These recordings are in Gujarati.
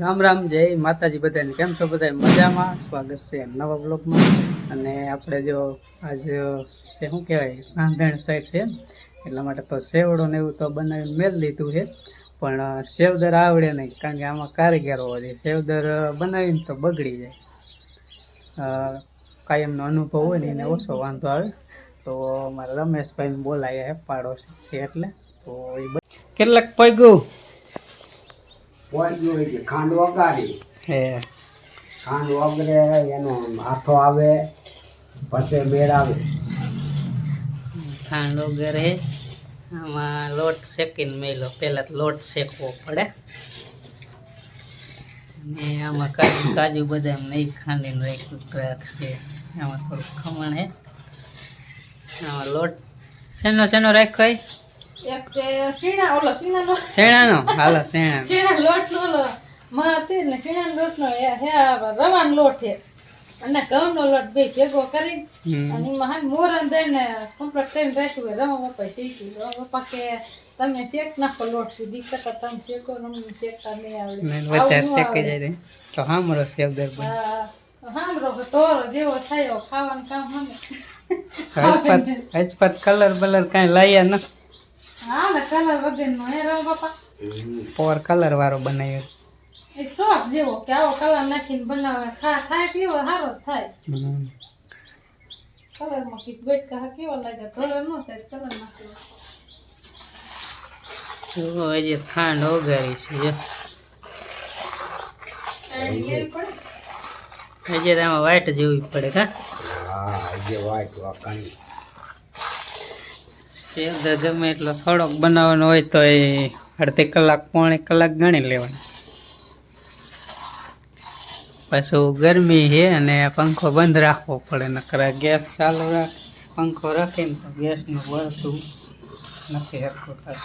રામ રામ, જય માતાજી બધાને. કેમ છો બધા મજામાં? સ્વાગત છે નવા બ્લોગમાં અને આપણે જો આજ શું કહેવાય? રાંધણ સાઈડ છે. એટલા માટે તો સેવડો ને એવું તો બનાવીને મેળ લીધું છે. પણ સેવદર આવડે નહીં, કારણ કે આમાં કારીગર હોવા જોઈએ. સેવદર બનાવીને તો બગડી જાય. કાયમનો અનુભવ હોય ને એને ઓછો વાંધો આવે. તો મારા રમેશભાઈને બોલાયા પાડોશી છે એટલે. તો એ કેટલાક પૈગું? હોય છે ખાંડ વગાડી. હે. ખાંડ વગરે એનો હાથો આવે પછી મેળ આવે. ખાંડ વગેરે આમાં લોટ શેકીને મેલો પહેલાં તો લોટ શેકવો પડે. અને આમાં કાજુ કાજુ બદામ નહીં ખાંડીને રાખ્યું દ્રાક્ષ છે. આમાં થોડું ખમણ હે. આમાં લોટ શેનો શેનો રાખ્યો શીણાનો. હાલો શેણાનો. શીણા લોટનો ઓલો માં તે ને શીણા લોટ નો હે રવાનો લોટ છે અને ઘઉંનો લોટ બે ભેગો કરી. અને મોરન દઈને કમ્પ્લીટ કરીને રાખ્યું હોય. રમા પપ્પા શીખી રમા પપ્પા કે તમે શેક નાખો લોટ સુધી. કરતા તમે શેકો ને અમને શેકતા નહીં આવડે. વધારે ન શેકી આવડે. જાય તો હામરો સેવદર બને હા ટોરો જેવો થયો ખાવાનું કામ હમે. હજપત કલર બલર કાંઈ લાયા ન પોર કલર વાળો બનાવ્યો એ શોખ જેવો કે આવો કલર નાખીને બનાવે. ખા થાય કેવો સારો થાય. કલરમાં કીધું બેટકા હા કેવો લાગે કલર નો થાય કલર નાખી તો હજી ખાંડ ઓગાળી છે જો. હજી આમાં વાઈટ જેવી પડે કા? હા જે વાઈટ વાકાણી. સેવદર ગમે એટલો થોડોક બનાવવાનો હોય તો એ અડધી કલાક, પોણી કલાક ગણી લેવાનો. પાછું ગરમી છે અને પંખો બંધ રાખવો પડે, નકર ગેસ ચાલુ રાખ, પંખો રાખીને તો ગેસનું બળતું નથી હરખું થતું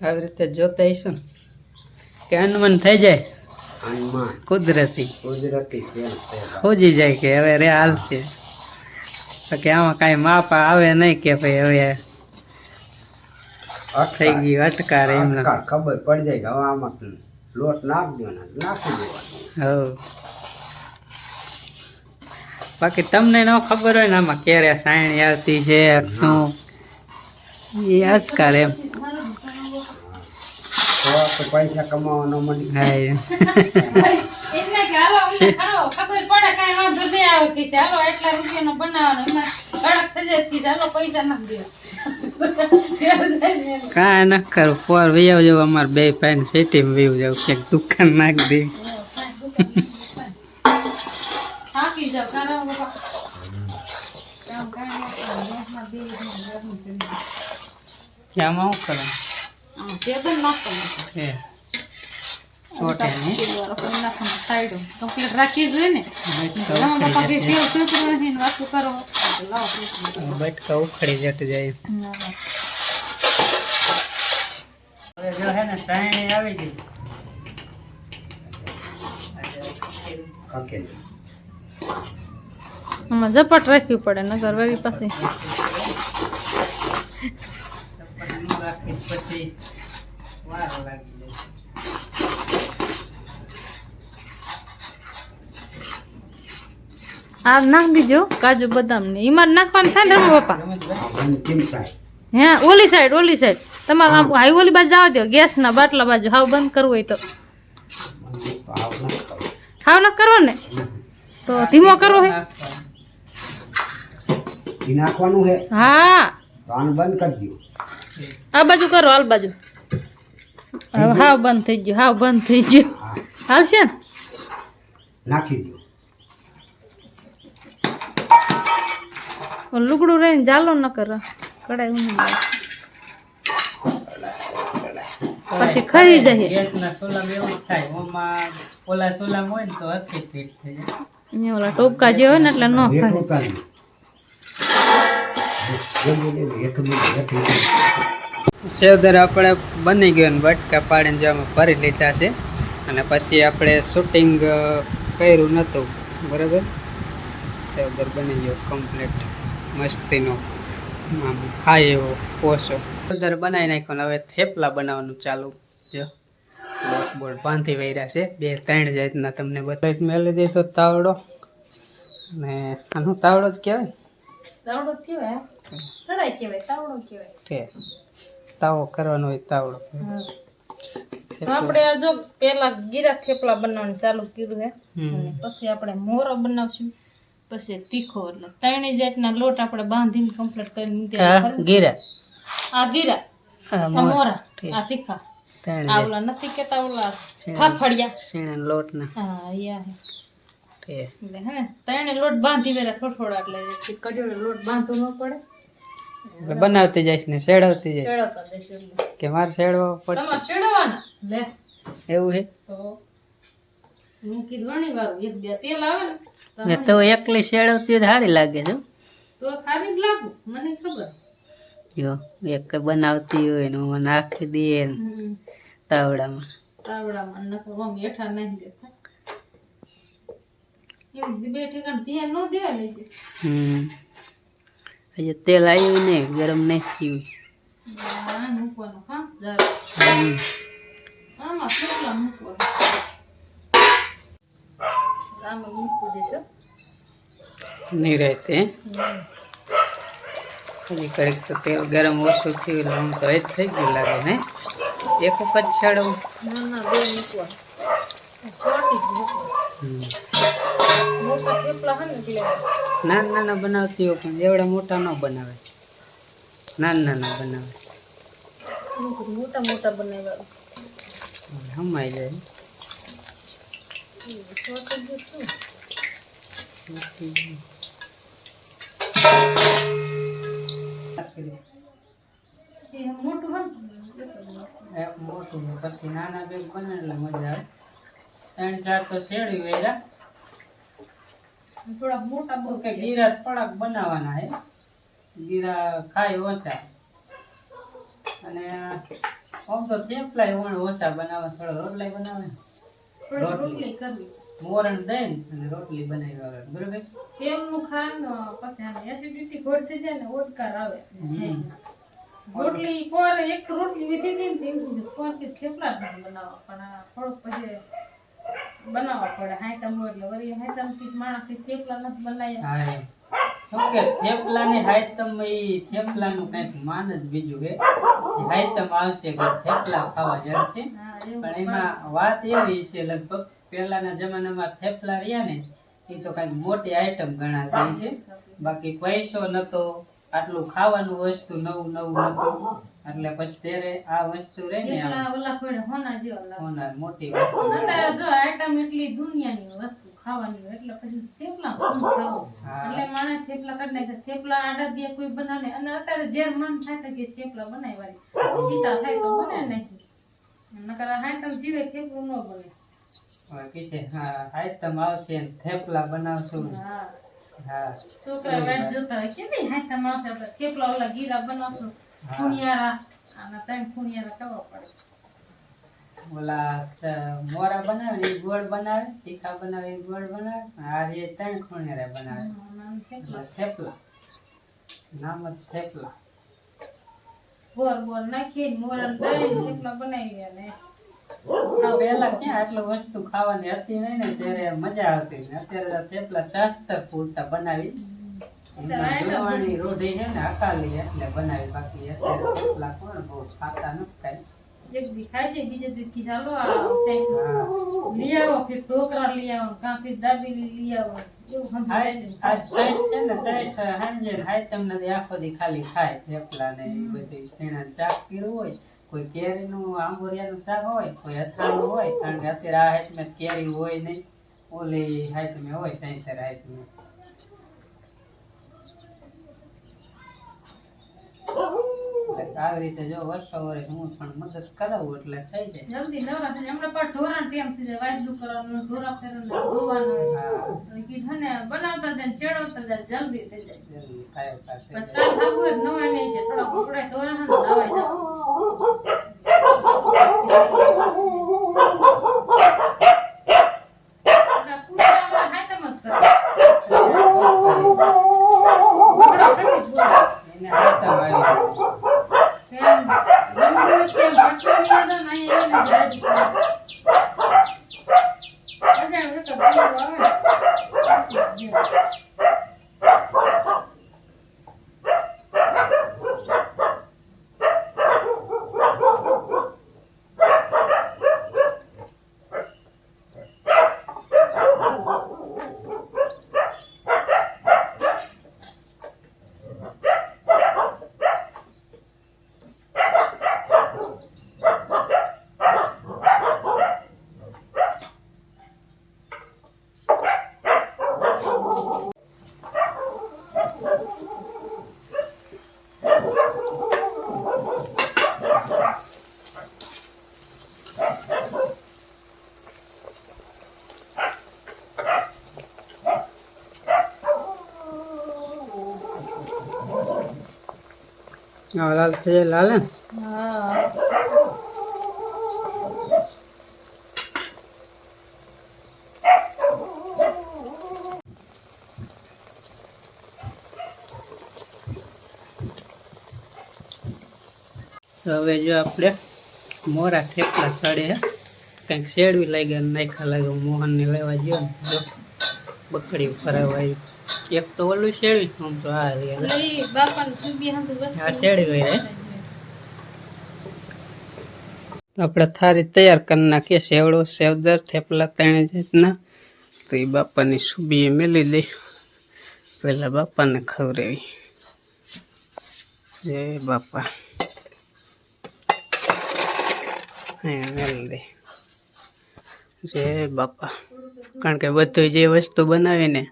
આવી રીતે જોતા હઈશું કે અનુમાન થઈ જાય? કુદરતી. કુદરતી ખેલ જાય કે હવે રે હાલશે કે આમાં કાંઈ માપ આવે નહીં કે ભાઈ હવે થઈ ગયું અટકારે એમને ખબર પડી જાય કે હવે આમાં લોટ નાખ દો ને નાખી દેવાનો. હવ. બાકી તમને ન ખબર હોય ને આમાં ક્યારે સાયણી આવતી છે શું? એ અટકારે એમ. તો પૈસા કમાવાનો મળી. હા એ. એટલે કે હાલો અમને ખબર પડે કાંઈ વાંધો નહીં આવે કે ચાલો એટલા રૂપિયાનો બનાવવાનો એમાં કડક થઈ જાય કે ચાલો પૈસા ના દે. કાંઈ ન કરું. પોર વિયાવ જવું અમારે બે પાઈને સિટીમાં વિયું જવું ક્યાંક દુકાન નાખ દેવી થાકી જાવ કારણ કામ કાંઈ ન કરે. ગેસમાં બેસી જઈને ગરમી કરી સેદન નાખો નાખો. હે complete રાખી જ હોય ને. બટકા ઉખડી જાય. હવે જો હે ને સાયણી આવી ગઈ. ઓકે. આમાં ઝપટ રાખવી પડે નગર વાળી પાસે પછી વાર લાગી જાય આ નાખ દીજો કાજુ બદામ ને એમાં નાખવાનું થાય ને રમો થાય હે ઓલી સાઈડ ઓલી સાઈડ તમારે આમ હાઈ ઓલી બાજુ જવા દો ગેસ ના બાટલા બાજુ. હાવ બંધ કરવું હોય તો. હાવ ન કરવો ને? તો ધીમો કરવો હે. નાખવાનું હે? હા. બંધ કરી દો આ બાજુ કરો હાલ બાજુ. હવે હાવ બંધ થઈ ગયું હાવ બંધ થઈ ગયું. હાલશે ને? નાખી દો. લુગડું રહીને જાલો ન કરો કડાઈ ઊંધી પછી ખરી જાય ગેસના સોલામાં એવું થાય. ઓમાં ઓલા સોલામાં હોય ને તો હરખી ફીટ થઈ જાય. ઓલા ટોપકા જે હોય ને એટલે ન ખરે. સેવદર આપણે બની ગયો ને બટકા પાડીને જો અમે ભરી લીધા છે. અને પછી આપણે શૂટિંગ કર્યું નહોતું બરાબર? સેવદર બની ગયો કમ્પ્લીટ મસ્તીનો. આમ ખાય એવો પોસો. સેવદર બનાવી નાખ્યો ને હવે થેપલા બનાવવાનું ચાલુ. જો બોર્ડ બાંધી વૈર્યા છે. બે ત્રણ જાતના તમને બતાવી મેળવી દીધો તાવડો. ને આનું તાવડો જ કહેવાય? તાવડો જ કહેવાય કહેવાય તાવડો કહેવાય. તાવો કરવાનો હોય તાવડો. આપણે આ જો પેલા ગીરા થેપલા બનાવવાનું ચાલુ કર્યું હે. પછી આપણે મોરો બનાવશું. પછી તીખો એટલે ત્રણેય જાતના લોટ આપણે બાંધીને કમ્પ્લીટ કરી મૂકી ગીરા? આ ગીરા. આ મોરા. આ તીખા. આ ઓલા નથી કેતા ઓલા. ફાફડિયા. લોટ ને હા યા હે. એટલે હે ત્રણે લોટ બાંધી વેરા થોડા એટલે કડિયો લોટ બાંધવો ન પડે. બનાવતી જઈશ ને શેડવતી જઈશ. એટલે કે મારે શેડવો પડશે. લે. એવું છે હું કીધું ઘણી એક બે તેલ આવે ને તો એકલી શેડવતી હોય તો સારી લાગે છે તો ખાલી લાગુ મને ખબર. જો એક બનાવતી હોય ને હું નાખી દઈએ ને તાવડામાં. તાવડામાં નકર આમ હેઠા નહીં દેતા. એમ બે ઠેકાણ ધ્યાન ન દેવાય હમ. હજી તેલ આવ્યું ને ગરમ નહીં થયું. નહીં રહેતે હજી કડીક તો તેલ ગરમ ઓછું થયું એટલે આમ તો એ જ થઈ ગયું લાગે ને. એક વખત છાડવું ના ના બે નાના નાના બનાવતી હોય પણ એવડા મોટા ન બનાવે. નાના નાના બનાવે. મોટા મોટા બનાવ્યા હમાઈ જાય. મોટું હોય મોટું પછી નાના બેગ બને એટલે મજા આવે. ત્રણ ચાર તો શેડી વેરા થોડા મોટા બહુ ગીરા થોડાક બનાવવાના હે. ગીરા ખાય ઓછા. અને આમ તો થેપલાય વણ ઓછા બનાવે થોડા રોટલાય બનાવે. રોટલી. કરવી. મોરણ દઈને અને રોટલી બનાવી આવે. બરોબર? તેમનું ખાન પછી આને એસિડિટી ઘોટ થઈ જાય ને ઓડકાર આવે. રોટલી કોર એક રોટલી વિધી દીધી ને તેમ કીધું કોર કે થેપલા બનાવવા પણ આ થોડુંક પછી બનાવવા પડે. હોય એટલે વળી હાઈટમથી માણસ થેપલા નથી બનાવ્યા. હા શું કે થેપલાની એ થેપલા નું કંઈક માન જ બીજું હે. હાયતમ આવશે કે થેપલા ખાવા જશે. પણ એમાં વાત એવી છે લગભગ પહેલાના જમાનામાં થેપલા રહ્યા ને એ તો કંઈક મોટી આઈટમ ગણાતી છે. બાકી પૈસો નતો આટલું ખાવાનું વસ્તુ નવું નવું નતું. એટલે પછી ત્યારે આ વસ્તુ રહી ને ઓલા કોઈને હોના જેવા લાગે. હોના મોટી વસ્તુ. અત્યારે જો આઈટમ એટલી દુનિયાની વસ્તુ ખાવાની એટલે પછી થેપલા એટલે માણે થેપલા કરી નાખે. થેપલા આડા દે કોઈ બનાવે અને અત્યારે જે મન થાય કે થેપલા બનાવવાની. ઈચ્છા થાય તો બને નહીં નકર આઈટમ જીવે થેપલું ન બને. હવે કીશે હા આઈટમ આવશે થેપલા બનાવશું. હા હા. છોકરા વાટ જોતા હોય. કે નહીં આઈટમ આવશે આપણે? થેપલા ઓલા ગીરા બનાવશું. ફુણિયારા. આના ત્રણ ફુણિયારા કરવા પડે. ઓલા મોરા બનાવે ને ગોળ બનાવે તીખા બનાવે ઈ ગોળ બનાવે આ જે ત્રણ ખૂણેરા બનાવે. થેપલા. નામ જ થેપલા. બોર બોર નાખીને મોરા દઈને થેપલા બનાવી પેલા ક્યાં આટલું વસ્તુ ખાવાની હતી નહીં ને ત્યારે મજા આવતી ને. અત્યારે થેપલા શાસ્ત્ર પૂરતા બનાવી. એમાં રોઢી છે ને અકાલી એટલે બનાવી બાકી અત્યારે થેપલા કોણ બહુ ખાતા નથી કાંઈ. એક દી છે બીજે દી ચાલો આ લઈ આવો ફિર ઢોકરા લઈ આવો કાં ફિર દાબેલી લઈ આવો એવું આજ સાઈડ છે. ને સાઈડ સાંજે હાય તમને આખો દી ખાલી ખાય થેપલા ને એ બધી શાક કર્યું હોય. કોઈ કેરીનું આંબોરિયાનું શાક હોય, કોઈ અથાણું હોય, કારણ કે અત્યારે આ હાઈટમાં કેરી હોય નહીં. ઓલી હાઈટમાં હોય ત્યાં ચાર હાઈટમાં એટલે આવી રીતે જો વર્ષો વર્ષ હું પણ મદદ કરાવું એટલે થઈ જાય. જલ્દી નવરા થઈ હમણાં પણ ધોરણ ટેમ થઈ જાય વાયદું કરવાનું ધોરણ ફેરવાનું ધોવાનું કીધું ને બનાવતા જાય ને ચેડવતા જાય જલ્દી થઈ જાય. જલ્દી થાય થાય બસ જાય. કાલ ખાવું હોય તો નવાય નહીં છે થોડા કપડા ધોરણ નાવાય જાવ પૂછવામાં હાયતમ જ કરે. કપડાં ખરીદ બોલે. એને હાઈટમ હા, લાલ થઈ લાલ હવે જો આપણે મોરા થેપલા સડે કંઈક શેડવી લાગ્યા ને નાખ્યા લાગે, મોહનને લેવા ગયો ને બકડી ફરાવા આવી. એક તો ઓલું શેડવી આમ તો આ આ શેડવી હે. આપણે થારી તૈયાર કરી નાખીએ સેવડો સેવદર થેપલા ત્રણે જાતના. તો એ બાપાની સુબીએ મેલી દઈ પહેલાં બાપાને ખવડાવી. જય બાપા. મેલી દે. જય બાપા. કારણ કે બધું જે વસ્તુ બનાવીને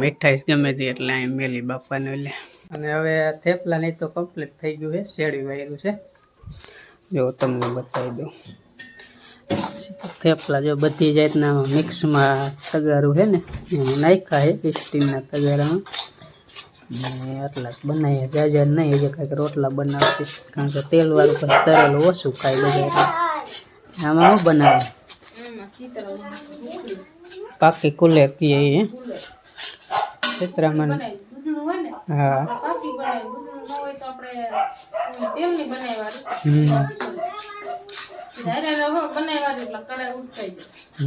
મીઠાઈ ગમે તે એટલે અહીં મેલી બાપાને એટલે અને હવે આ થેપલા નહીં તો કમ્પ્લીટ થઈ ગયું છે શેડી વાયેલું છે. જો તમને બતાવી દઉં. થેપલા જો બધી જાતના મિક્સમાં તગારું છે ને નાખ્યા છે સ્ટીલના તગારામાં. આટલા બનાવીએ જાજા નહીં જે કાંઈક રોટલા બનાવશે. કારણ કે તેલવાળું પછી તરેલું ઓછું ખાઈ બધા આમાં શું બનાવે? પાકી કુલે કીએ એ. ચિત્રામાં ને. હા. ન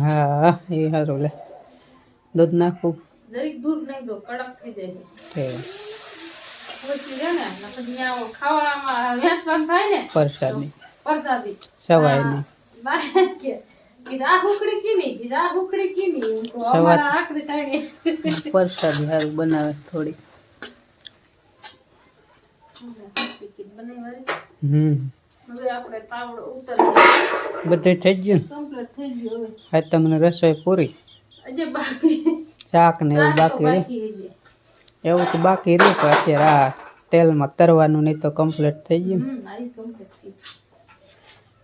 હા એ સારું લે. દૂધ નાખું. જરીક દૂધ નાખી દો કડક થઈ જાય છે. ને ને પ્રસાદી. સવાય નહીં પ્રસાદી સારું બનાવે થોડી. હમ. બધું થઈ ગયું? આજ તમને રસોઈ પૂરી? શાક ને એવું બાકી એવું તો બાકી રહ્યું કે અત્યારે આ તેલમાં તરવાનું નહીં તો કમ્પ્લીટ થઈ ગયું.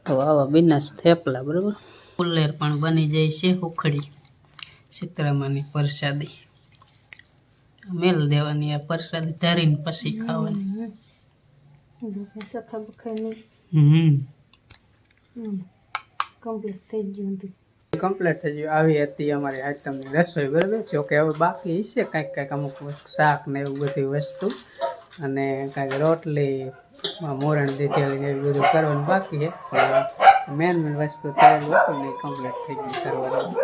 તો આવા બિના થેપલા બરાબર? કુલ્લેર પણ બની જાય છે ઉખડી સીતરામાની પ્રસાદી. મેલ દેવાની આ પ્રસાદી ધારીને પછી ખાવાની. સખા બખાની હમ. કમ્પ્લીટ થઈ ગયું હતું. કમ્પ્લીટ થઈ ગયું. આવી હતી અમારી આઈટમની રસોઈ બરાબર? જો કે હવે બાકી છે કંઈક કાંઈક અમુક શાક ને એવું બધી વસ્તુ. અને કાંઈક રોટલી મોરણ દીધેલી ને એવું બધું કરવાનું બાકી છે. મેન મેન વસ્તુ તળેલું હતું ને કમ્પ્લીટ થઈ ગઈ કરવાનું.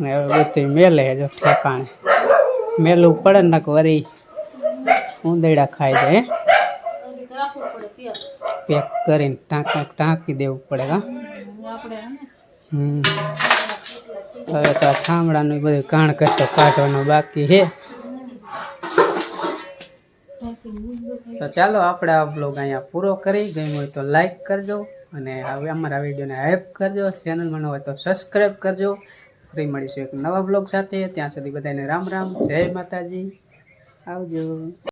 ને હવે બધું મેલે જો ઠેકાણે. મેલું પડે ને વરી ઉંદરડા ખાઈ જાય પેક કરીને ટાંકા ટાંકી દેવું પડે, હા? હમ. હવે તો આ ઠામડાનું બધું કાણ કશો કાઢવાનું બાકી છે. તો ચાલો આપણે આ બ્લોગ અહીંયા પૂરો કરી ગયું હોય તો લાઈક કરજો અને હવે અમારા વિડીયોને હેલ્પ કરજો. ચેનલમાં ન હોય તો સબસ્ક્રાઈબ કરજો. ફરી મળીશું એક નવા બ્લોગ સાથે. ત્યાં સુધી બધાને રામ રામ. જય માતાજી. આવજો.